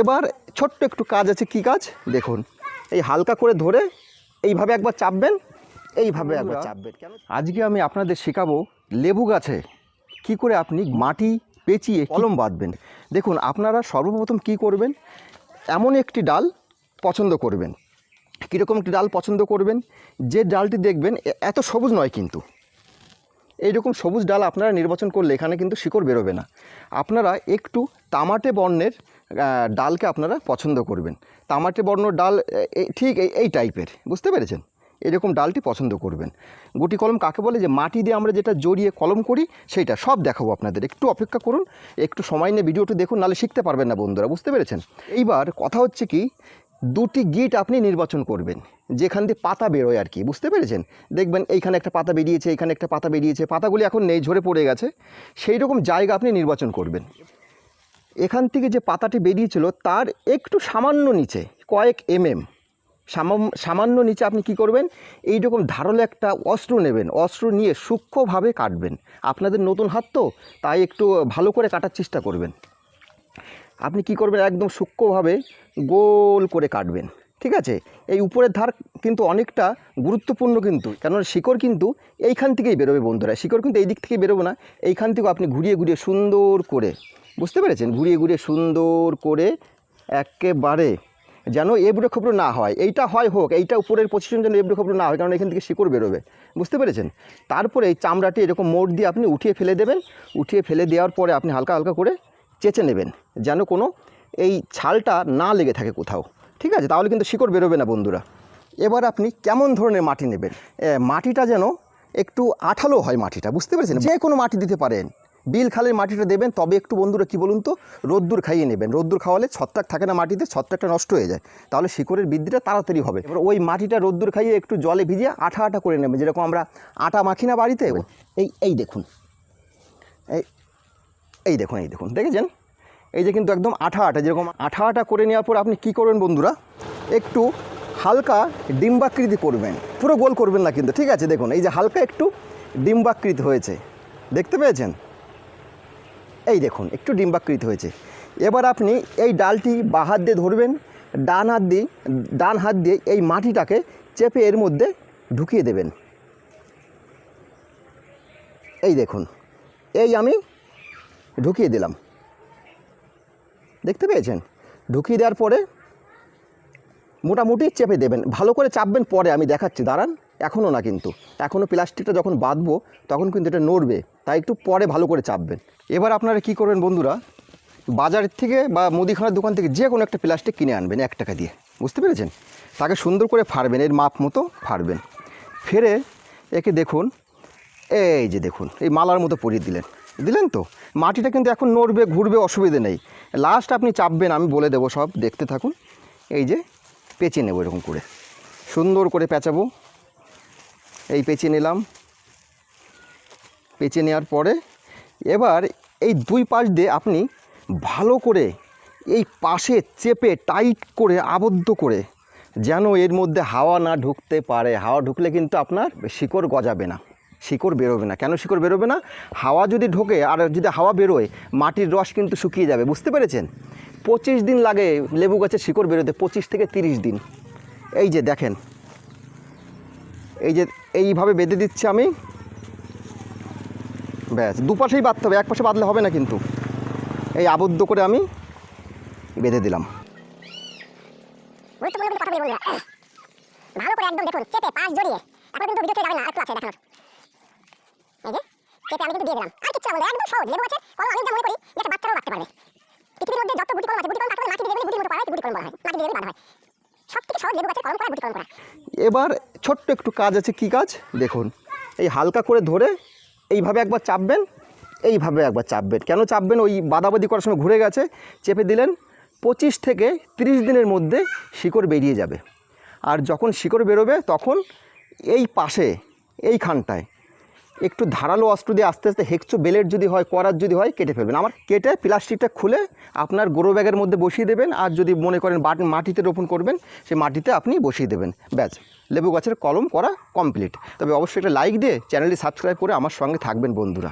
এবার ছোট্ট একটু কাজ আছে কি কাজ? দেখুন এই হালকা করে ধরে এইভাবে একবার চাপবেন এইভাবে একবার চাপবেন। কেন? আজকে আমি আপনাদের শেখাবো লেবু গাছে কি করে আপনি মাটি পেঁচিয়ে কলম বাঁধবেন। দেখুন আপনারা সর্বপ্রথম কি করবেন? এমন একটি ডাল পছন্দ করবেন। কীরকম একটি ডাল পছন্দ করবেন? যে ডালটি দেখবেন এত সবুজ নয় কিন্তু। এইরকম সবুজ ডাল আপনারা নির্বাচন করলে এখানে কিন্তু শিকড় বেরোবে না। আপনারা একটু তামাটে বর্ণের ডালকে আপনারা পছন্দ করবেন। তামাটে বর্ণ ডাল ঠিক এই টাইপের, বুঝতে পেরেছেন? এরকম ডালটি পছন্দ করবেন। গুটি কলম কাকে বলে? যে মাটি দিয়ে আমরা যেটা জড়িয়ে কলম করি, সেইটা সব দেখাবো আপনাদের। একটু অপেক্ষা করুন, একটু সময় নিয়ে ভিডিওটি দেখুন, নাহলে শিখতে পারবেন না বন্ধুরা, বুঝতে পেরেছেন? এইবার কথা হচ্ছে কি, দুটি গিট আপনি নির্বাচন করবেন, যেখান দিয়ে পাতা বেরোয় আর কি, বুঝতে পেরেছেন? দেখবেন এইখানে একটা পাতা বেরিয়েছে, এইখানে একটা পাতা বেরিয়েছে, পাতাগুলি এখন নেই, ঝরে পড়ে গেছে। সেই রকম জায়গা আপনি নির্বাচন করবেন। এখান থেকে যে পাতাটি বেরিয়েছিল তার একটু সামান্য নিচে, কয়েক এমএম সামান্য নিচে আপনি কি করবেন? এই রকম ধারালো একটা অস্ত্র নেবেন, অস্ত্র নিয়ে সূক্ষ্মভাবে কাটবেন। আপনাদের নতুন হাত তো, তাই একটু ভালো করে কাটার চেষ্টা করবেন। আপনি কি করবেন? একদম সূক্ষ্মভাবে গোল করে কাটবেন, ঠিক আছে? এই উপরের ধার কিন্তু অনেকটা গুরুত্বপূর্ণ কিন্তু, কেননা শিকড় কিন্তু এইখান থেকেই বেরোবে বন্ধুরা। শিকড় কিন্তু এই দিক থেকে বেরোবে না, এইখান থেকেও আপনি ঘুরিয়ে ঘুরিয়ে সুন্দর করে বুঝতে পেরেছেন? ঘুরিয়ে ঘুরিয়ে সুন্দর করে একেবারে যেন এবড়ো খবড়ো না হয়। এইটা হয় হোক, এইটা উপরের পজিশন যেন এবড়ো খবড়ো না হয়, কারণ এখান থেকে শিকড় বেরোবে। বুঝতে পেরেছেন? তারপরে এই চামড়াটি এরকম মোড় দিয়ে আপনি উঠিয়ে ফেলে দেবেন। উঠিয়ে ফেলে দেওয়ার পরে আপনি হালকা হালকা করে চেঁচে নেবেন, যেন কোনো এই ছালটা না লেগে থাকে কোথাও। ঠিক আছে? তাহলে কিন্তু শিকড় বেরোবে না বন্ধুরা। এবার আপনি কেমন ধরনের মাটি নেবেন? মাটিটা যেন একটু আঠালো হয় মাটিটা, বুঝতে পেরেছেন? যে কোনো মাটি দিতে পারেন। বিল খালের মাটিটা দেবেন তবে একটু বন্ধুরা কি বলুন তো রোদ্দুর খাইয়ে নেবেন। রোদ্দুর খাওয়ালে ছত্রাক থাকে না মাটিতে ছত্রাকটা নষ্ট হয়ে যায়। তাহলে শিকড়ের বৃদ্ধিটা তাড়াতাড়ি হবে। এবার ওই মাটিটা রোদ্দুর খাইয়ে একটু জলে ভিজিয়ে আঠা আঠা করে নেবেন যেরকম আমরা আটা মাখি না বাড়িতে? এই এই দেখুন। এই এই দেখুন এই দেখুন। দেখেছেন? এই যে কিন্তু একদম আঠা আঠা যেরকম আঠা আঠা করে নেওয়ার পর আপনি কি করবেন বন্ধুরা? একটু হালকা ডিম্বাকৃতি করবেন। পুরো গোল করবেন না কিন্তু ঠিক আছে? দেখুন এই যে হালকা একটু ডিম্বাকৃতি হয়েছে। দেখতে পেয়েছেন? এই দেখুন, একটু ডিম্বাকৃত হয়েছে। এবার আপনি এই ডালটি বা হাত দিয়ে ধরবেন, ডান হাত দিয়ে, ডান হাত দিয়ে এই মাটিটাকে চেপে এর মধ্যে ঢুকিয়ে দেবেন। এই দেখুন, এই আমি ঢুকিয়ে দিলাম। দেখতে পেয়েছেন? ঢুকিয়ে দেওয়ার পরে মোটামুটি চেপে দেবেন। ভালো করে চাপবেন পরে, আমি দেখাচ্ছি, দাঁড়ান। এখনও না কিন্তু। এখনও প্লাস্টিকটা যখন বাঁধবো, তখন কিন্তু এটা নড়বে। তাই একটু পরে ভালো করে চাপবেন। এবার আপনারা কি করবেন বন্ধুরা বাজার থেকে বা মুদিখানার দোকান থেকে যে কোনো একটা প্লাস্টিক কিনে আনবেন এক টাকা দিয়ে। বুঝতে পেরেছেন? তাকে সুন্দর করে ফাড়বেন, এর মাপ মতো ফাড়বেন। ফেরে একে দেখুন, এই যে দেখুন, এই মালার মতো পরিয়ে দিলেন। দিলেন তো? মাটিটা কিন্তু এখন নড়বে, ঘুরবে, অসুবিধে নেই। লাস্ট আপনি চাপবেন, আমি বলে দেবো সব, দেখতে থাকুন। এই যে পেঁচে নেব এরকম করে। সুন্দর করে পেঁচাবো। এই পেঁচে নিলাম। পেঁচে নেওয়ার পরে এবার এই দুই পাশ দিয়ে আপনি ভালো করে এই পাশে চেপে টাইট করে আবদ্ধ করে যেন এর মধ্যে হাওয়া না ঢুকতে পারে। হাওয়া ঢুকলে কিন্তু আপনার শিকড় গজাবে না, শিকড় বেরোবে না। কেন শিকড় বেরোবে না? হাওয়া যদি ঢোকে আর যদি হাওয়া বেরোয়, মাটির রস কিন্তু শুকিয়ে যাবে, বুঝতে পেরেছেন? পঁচিশ দিন লাগে লেবু গাছের শিকড় বেরোতে, পঁচিশ থেকে তিরিশ দিন। এই যে দেখেন এই যে এইভাবে বেঁধে দিচ্ছি আমি। ব্যাস, দুপাশেই বাঁধতে হবে এক পাশে বাঁধলে হবে না কিন্তু। এই আবদ্ধ করে আমি বেঁধে দিলাম। না মাটি দিয়ে হয়। এবার ছোট্ট একটু কাজ আছে, কি কাজ? দেখুন, এই হালকা করে ধরে এইভাবে একবার চাপবেন, এইভাবে একবার চাপবেন। কেন চাপবেন? ওই বাদাবাদি করার সময় ঘুরে গেছে, চেপে দিলেন, পঁচিশ থেকে তিরিশ দিনের মধ্যে শিকড় বেরিয়ে যাবে। আর যখন শিকড় বেরোবে, তখন এই পাশে, এইখানটায় একটু ধারালো অস্ত্র দিয়ে আস্তে আস্তে হেক্সো বেলেট যদি হয় করার যদি হয়, কেটে ফেলবেন। আমার কেটে প্লাস্টিকটা খুলে আপনার গোরো ব্যাগের মধ্যে বসিয়ে দেবেন আর যদি মনে করেন মাটিতে রোপণ করবেন সে মাটিতে আপনি বসিয়ে দেবেন। ব্যাস। লেবু গাছের কলম করা কমপ্লিট তবে অবশ্যই একটা লাইক দিয়ে চ্যানেলটি সাবস্ক্রাইব করে আমার সঙ্গে থাকবেন বন্ধুরা।